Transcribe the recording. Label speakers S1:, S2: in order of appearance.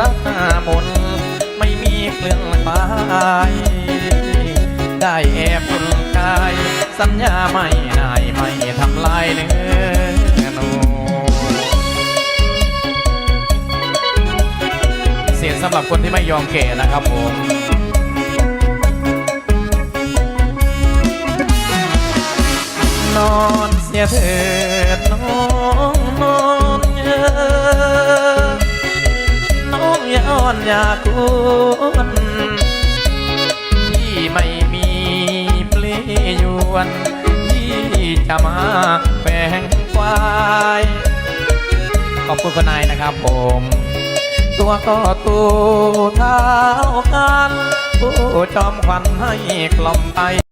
S1: รักหน้ามนไม่มีเครื่องหมายได้แอบคุณกาย สัญญาไม่นายไม่ทำลายเนื้อนูเสียงสำหรับคนที่ไม่ยอมเก่นะครับผมนอนเสียเถิดนอน องอย่าอ่อนอย่าคุณพี่ไม่มีเปลยวนที่จะมาแบ่งควายขอบคุณคุณนายนะครับผม ตัวก็ตูเท้ากันผู้จอมขวัญให้กล่อมไป